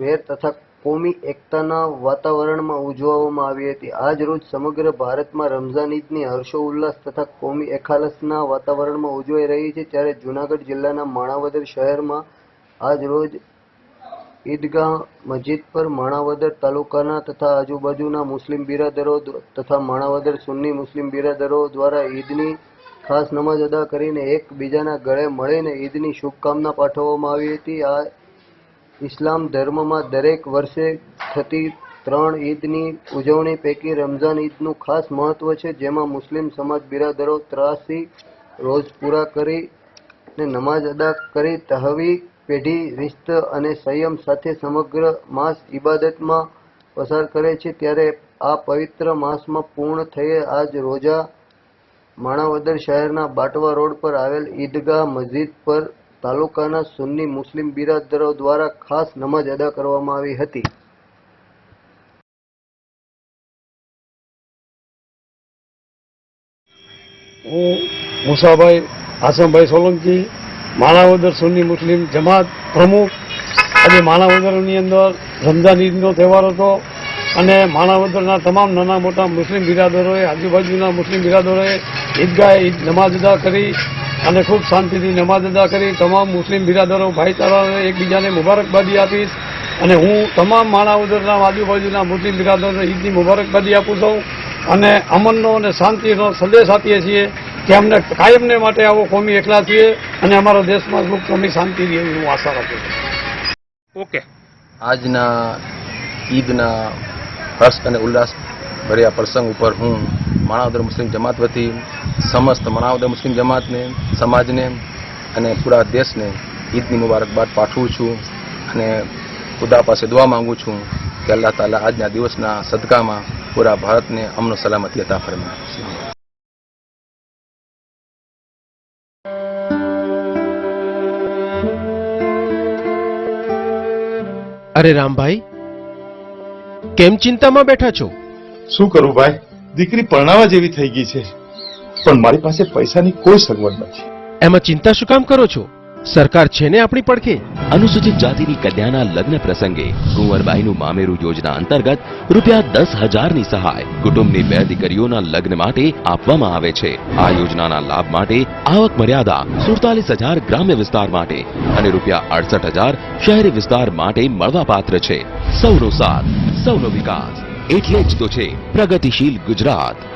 વેર તથા કોમી એકતાના વાતાવરણમાં ઉજવવામાં આવી હતી. આજ રોજ સમગ્ર ભારતમાં રમઝાન ઈદની હર્ષોલ્લાસ તથા કોમી એખાલસના વાતાવરણમાં ઉજવાઈ રહી છે. ત્યારે જૂનાગઢ જિલ્લાના માણાવદર શહેરમાં આજ રોજ ઈદગાહ મસ્જિદ પર માણાવદર તાલુકાના તથા આજુબાજુના મુસ્લિમ બિરાદરો તથા માણાવદર સુન્ની મુસ્લિમ બિરાદરો દ્વારા ઈદની ખાસ નમાજ અદા કરીને એકબીજાના ગળે મળીને ઈદની શુભકામના પાઠવવામાં આવી હતી. આ ઇસ્લામ ધર્મમાં દરેક વર્ષે થતી ત્રણ ઈદની ઉજવણી પૈકી રમઝાન ઈદનું ખાસ મહત્વ છે, જેમાં મુસ્લિમ સમાજ બિરાદરો ત્રાસી રોજ પૂરા કરી ને નમાજ અદા કરી તહવી પેઢી રિસ્ત અને સંયમ સાથે સમગ્ર માસ ઇબાદતમાં પસાર કરે છે. ત્યારે આ પવિત્ર માસમાં પૂર્ણ થયે આજ રોજા માણાવદર શહેરના બાટવા રોડ પર આવેલ ઈદગાહ મસ્જિદ પર તાલુકાના સુન્ની મુસ્લિમ બિરાદરો દ્વારા ખાસ નમાજ અદા કરવામાં આવી હતી. હું મુસાભાઈ હાસમભાઈ સોલંકી, માણાવદર સુન્ની મુસ્લિમ જમાત પ્રમુખ. આજે માણાવદરની અંદર રમઝાન ઈદનો તહેવાર હતો અને માણાવદરના તમામ નાના મોટા મુસ્લિમ બિરાદરોએ, આજુબાજુના મુસ્લિમ બિરાદરોએ ઈદગાહ ઈદ નમાજ અદા કરી. અને ખૂબ શાંતિથી નમાજ અદા કરી. તમામ મુસ્લિમ બિરાદરો ભાઈચારાને એકબીજાને મુબારકબાદી આપીશ. અને હું તમામ માણાવદરના આજુબાજુના મુસ્લિમ બિરાદરોને ઈદની મુબારકબાદી આપું છું. અને અમનનો અને શાંતિનો સંદેશ આપીએ છીએ કે અમને કાયમને માટે આવો કોમી એકલા છીએ અને અમારા દેશમાં સુખ કોમી શાંતિ રહે એવી હું આશા રાખું છું. ઓકે. આજના ઈદના હર્ષ અને ઉલ્લાસ ભર્યા પ્રસંગ ઉપર હું માણાવદર મુસ્લિમ જમાત વતી સમસ્ત માણાવદર મુસ્લિમ જમાતને સમાજને અને પૂરા દેશને ઈદની મુબારકબાદ પાઠવું છું અને ખુદા પાસે દુઆ માંગુ છું કે અલ્લાહ તાલા આજના દિવસના સદકામાં પૂરા ભારતને અમનો સલામતી હતા ફરમાય અરે રામભાઈ કેમ ચિંતામાં બેઠા છો? શું કરું ભાઈ? દીકરી પરણાવા જેવી થઈ ગઈ છે. પણ મારી પાસે પૈસાની કોઈ સગવડ નથી. એમાં ચિંતા શું કામ કરો છો? સરકાર છે ને આપણી પડખે? અનુસૂચિત જાતિની કન્યાના લગ્ન પ્રસંગે કુંવરબાઈનું મામેરું યોજના અંતર્ગત રૂપિયા દસ હજારની સહાય કુટુંબની બે દીકરીઓના લગ્ન માટે આપવામાં આવે છે. આ યોજનાના લાભ માટે આવક મર્યાદા સુડતાલીસ હજાર ગ્રામ્ય વિસ્તાર માટે અને રૂપિયા અડસઠ હજાર શહેરી વિસ્તાર માટે મળવાપાત્ર છે. સૌનો સાથ સૌનો વિકાસ. એટલે જ તો છે પ્રગતિશીલ ગુજરાત.